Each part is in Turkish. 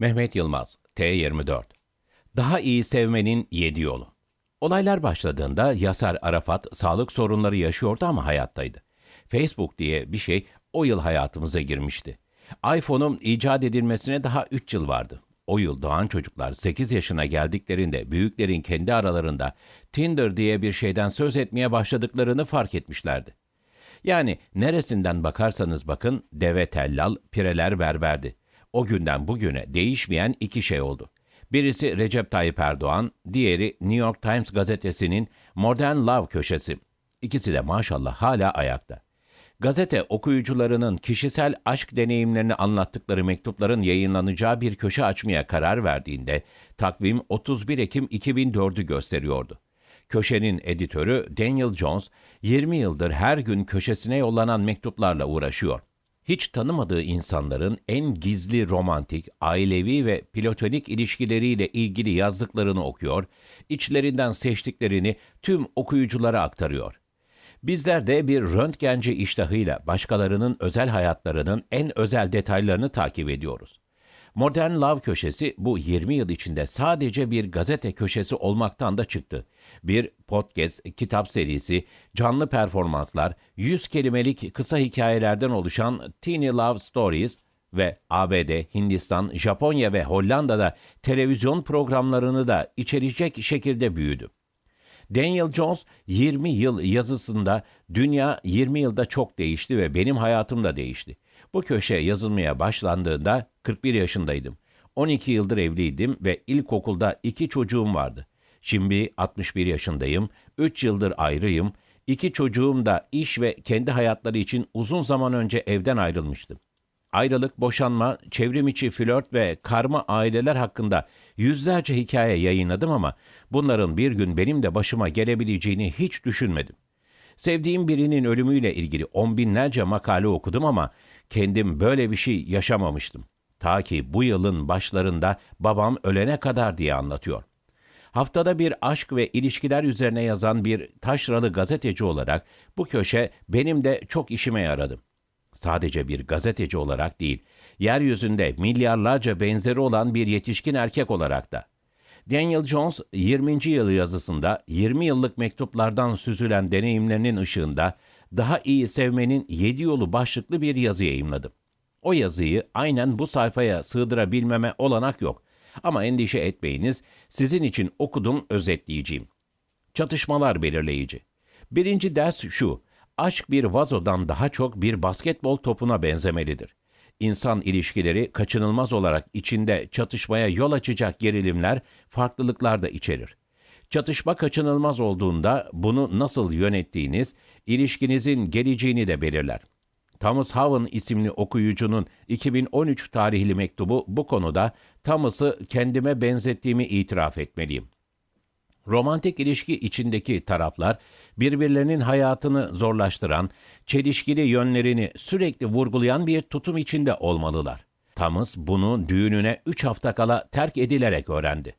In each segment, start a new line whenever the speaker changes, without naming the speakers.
Mehmet Yılmaz, T24. Daha iyi sevmenin yedi yolu. Olaylar başladığında Yasar Arafat sağlık sorunları yaşıyordu ama hayattaydı. Facebook diye bir şey o yıl hayatımıza girmişti. iPhone'un icat edilmesine daha 3 yıl vardı. O yıl doğan çocuklar 8 yaşına geldiklerinde büyüklerin kendi aralarında Tinder diye bir şeyden söz etmeye başladıklarını fark etmişlerdi. Yani neresinden bakarsanız bakın deve tellal, pireler berberdi. O günden bugüne değişmeyen iki şey oldu. Birisi Recep Tayyip Erdoğan, diğeri New York Times gazetesinin Modern Love köşesi. İkisi de maşallah hala ayakta. Gazete okuyucularının kişisel aşk deneyimlerini anlattıkları mektupların yayınlanacağı bir köşe açmaya karar verdiğinde takvim 31 Ekim 2004'ü gösteriyordu. Köşenin editörü Daniel Jones 20 yıldır her gün köşesine yollanan mektuplarla uğraşıyor. Hiç tanımadığı insanların en gizli romantik, ailevi ve platonik ilişkileriyle ilgili yazdıklarını okuyor, içlerinden seçtiklerini tüm okuyuculara aktarıyor. Bizler de bir röntgenci iştahıyla başkalarının özel hayatlarının en özel detaylarını takip ediyoruz. Modern Love köşesi bu 20 yıl içinde sadece bir gazete köşesi olmaktan da çıktı. Bir podcast, kitap serisi, canlı performanslar, 100 kelimelik kısa hikayelerden oluşan Teeny Love Stories ve ABD, Hindistan, Japonya ve Hollanda'da televizyon programlarını da içerecek şekilde büyüdü. Daniel Jones 20 yıl yazısında dünya 20 yılda çok değişti ve benim hayatım da değişti. Bu köşe yazılmaya başlandığında 41 yaşındaydım. 12 yıldır evliydim ve ilkokulda iki çocuğum vardı. Şimdi 61 yaşındayım, 3 yıldır ayrıyım. İki çocuğum da iş ve kendi hayatları için uzun zaman önce evden ayrılmıştı. Ayrılık, boşanma, çevrim içi flört ve karma aileler hakkında yüzlerce hikaye yayınladım ama bunların bir gün benim de başıma gelebileceğini hiç düşünmedim. Sevdiğim birinin ölümüyle ilgili on binlerce makale okudum ama kendim böyle bir şey yaşamamıştım. Ta ki bu yılın başlarında babam ölene kadar diye anlatıyor. Haftada bir aşk ve ilişkiler üzerine yazan bir taşralı gazeteci olarak bu köşe benim de çok işime yaradı. Sadece bir gazeteci olarak değil, yeryüzünde milyarlarca benzeri olan bir yetişkin erkek olarak da. Daniel Jones 20. yılı yazısında 20 yıllık mektuplardan süzülen deneyimlerinin ışığında daha iyi sevmenin 7 yolu başlıklı bir yazı yayımladı. O yazıyı aynen bu sayfaya sığdırabilmeme olanak yok. Ama endişe etmeyiniz, sizin için okudum özetleyeceğim. Çatışmalar belirleyici. Birinci ders şu, aşk bir vazodan daha çok bir basketbol topuna benzemelidir. İnsan ilişkileri kaçınılmaz olarak içinde çatışmaya yol açacak gerilimler, farklılıklar da içerir. Çatışma kaçınılmaz olduğunda bunu nasıl yönettiğiniz, ilişkinizin geleceğini de belirler. Thomas Howen isimli okuyucunun 2013 tarihli mektubu bu konuda Thomas'ı kendime benzettiğimi itiraf etmeliyim. Romantik ilişki içindeki taraflar birbirlerinin hayatını zorlaştıran, çelişkili yönlerini sürekli vurgulayan bir tutum içinde olmalılar. Thomas bunu düğününe 3 hafta kala terk edilerek öğrendi.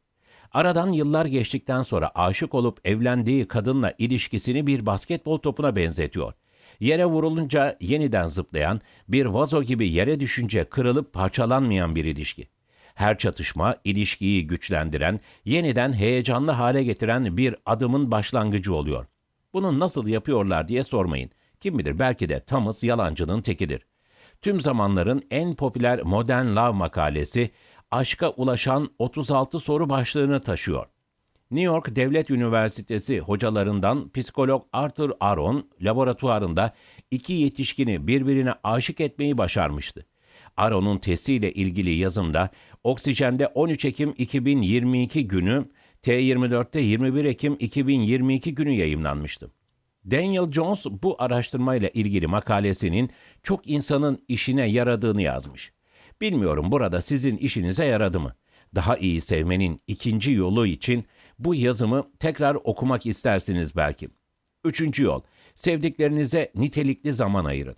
Aradan yıllar geçtikten sonra aşık olup evlendiği kadınla ilişkisini bir basketbol topuna benzetiyor. Yere vurulunca yeniden zıplayan, bir vazo gibi yere düşünce kırılıp parçalanmayan bir ilişki. Her çatışma ilişkiyi güçlendiren, yeniden heyecanlı hale getiren bir adımın başlangıcı oluyor. Bunu nasıl yapıyorlar diye sormayın. Kim bilir belki de Thomas yalancının tekidir. Tüm zamanların en popüler Modern Love makalesi aşka ulaşan 36 soru başlığını taşıyor. New York Devlet Üniversitesi hocalarından psikolog Arthur Aron laboratuvarında iki yetişkini birbirine aşık etmeyi başarmıştı. Aron'un testiyle ilgili yazımda Oksijen'de 13 Ekim 2022 günü, T24'te 21 Ekim 2022 günü yayımlanmıştı. Daniel Jones bu araştırmayla ilgili makalesinin çok insanın işine yaradığını yazmış. Bilmiyorum burada sizin işinize yaradı mı? Daha iyi sevmenin ikinci yolu için bu yazımı tekrar okumak istersiniz belki. Üçüncü yol, sevdiklerinize nitelikli zaman ayırın.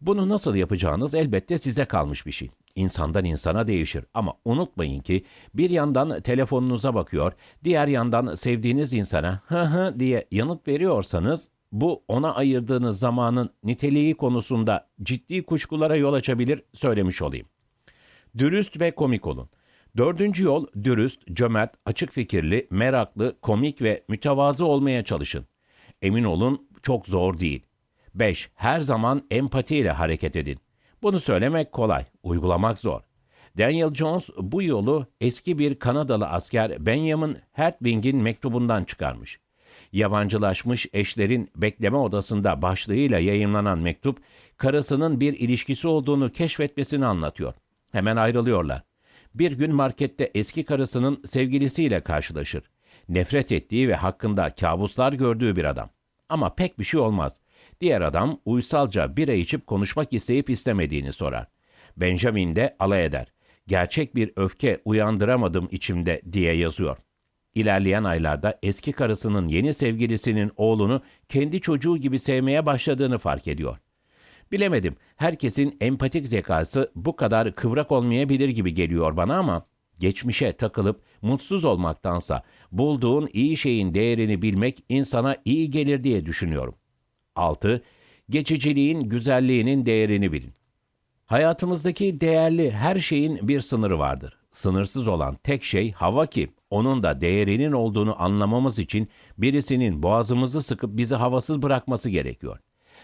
Bunu nasıl yapacağınız elbette size kalmış bir şey. İnsandan insana değişir ama unutmayın ki bir yandan telefonunuza bakıyor, diğer yandan sevdiğiniz insana hı hı diye yanıt veriyorsanız bu ona ayırdığınız zamanın niteliği konusunda ciddi kuşkulara yol açabilir söylemiş olayım. Dürüst ve komik olun. Dördüncü yol dürüst, cömert, açık fikirli, meraklı, komik ve mütevazı olmaya çalışın. Emin olun çok zor değil. 5. Her zaman empatiyle hareket edin. Bunu söylemek kolay, uygulamak zor. Daniel Jones bu yolu eski bir Kanadalı asker Benjamin Hertwig'in mektubundan çıkarmış. Yabancılaşmış eşlerin bekleme odasında başlığıyla yayınlanan mektup, karısının bir ilişkisi olduğunu keşfetmesini anlatıyor. Hemen ayrılıyorlar. Bir gün markette eski karısının sevgilisiyle karşılaşır. Nefret ettiği ve hakkında kabuslar gördüğü bir adam. Ama pek bir şey olmaz. Diğer adam uysalca bira içip konuşmak isteyip istemediğini sorar. Benjamin de alay eder. Gerçek bir öfke uyandıramadım içimde diye yazıyor. İlerleyen aylarda eski karısının yeni sevgilisinin oğlunu kendi çocuğu gibi sevmeye başladığını fark ediyor. Bilemedim. Herkesin empatik zekası bu kadar kıvrak olmayabilir gibi geliyor bana ama geçmişe takılıp mutsuz olmaktansa bulduğun iyi şeyin değerini bilmek insana iyi gelir diye düşünüyorum. 6. Geçiciliğin güzelliğinin değerini bilin. Hayatımızdaki değerli her şeyin bir sınırı vardır. Sınırsız olan tek şey hava ki onun da değerinin olduğunu anlamamız için birisinin boğazımızı sıkıp bizi havasız bırakması gerekiyor.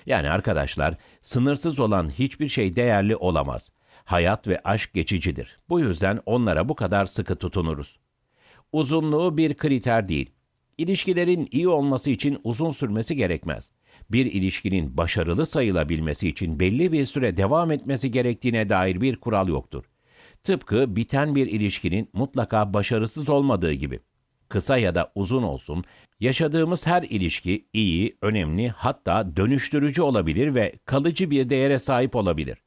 Yani arkadaşlar, sınırsız olan hiçbir şey değerli olamaz. Hayat ve aşk geçicidir. Bu yüzden onlara bu kadar sıkı tutunuruz. Uzunluğu bir kriter değil. İlişkilerin iyi olması için uzun sürmesi gerekmez. Bir ilişkinin başarılı sayılabilmesi için belli bir süre devam etmesi gerektiğine dair bir kural yoktur. Tıpkı biten bir ilişkinin mutlaka başarısız olmadığı gibi. Kısa ya da uzun olsun, yaşadığımız her ilişki iyi, önemli, hatta dönüştürücü olabilir ve kalıcı bir değere sahip olabilir.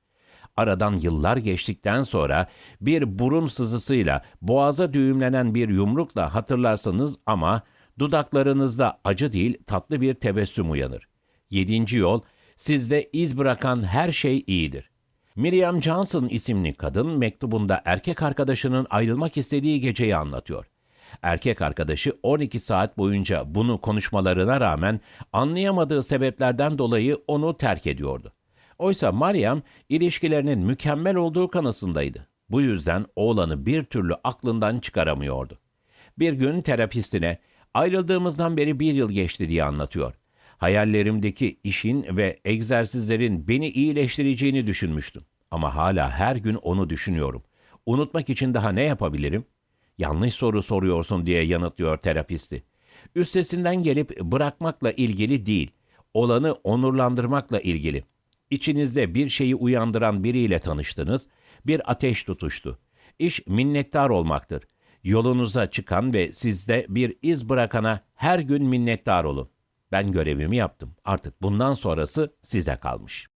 Aradan yıllar geçtikten sonra bir burun sızısıyla, boğaza düğümlenen bir yumrukla hatırlarsanız ama dudaklarınızda acı değil tatlı bir tebessüm uyanır. Yedinci yol, sizde iz bırakan her şey iyidir. Miriam Johnson isimli kadın mektubunda erkek arkadaşının ayrılmak istediği geceyi anlatıyor. Erkek arkadaşı 12 saat boyunca bunu konuşmalarına rağmen anlayamadığı sebeplerden dolayı onu terk ediyordu. Oysa Mariam ilişkilerinin mükemmel olduğu kanısındaydı. Bu yüzden oğlanı bir türlü aklından çıkaramıyordu. Bir gün terapistine ayrıldığımızdan beri bir yıl geçti diye anlatıyor. Hayallerimdeki işin ve egzersizlerin beni iyileştireceğini düşünmüştüm. Ama hala her gün onu düşünüyorum. Unutmak için daha ne yapabilirim? Yanlış soru soruyorsun diye yanıtlıyor terapisti. Üstesinden gelip bırakmakla ilgili değil, olanı onurlandırmakla ilgili. İçinizde bir şeyi uyandıran biriyle tanıştınız, bir ateş tutuştu. İş minnettar olmaktır. Yolunuza çıkan ve sizde bir iz bırakana her gün minnettar olun. Ben görevimi yaptım. Artık bundan sonrası size kalmış.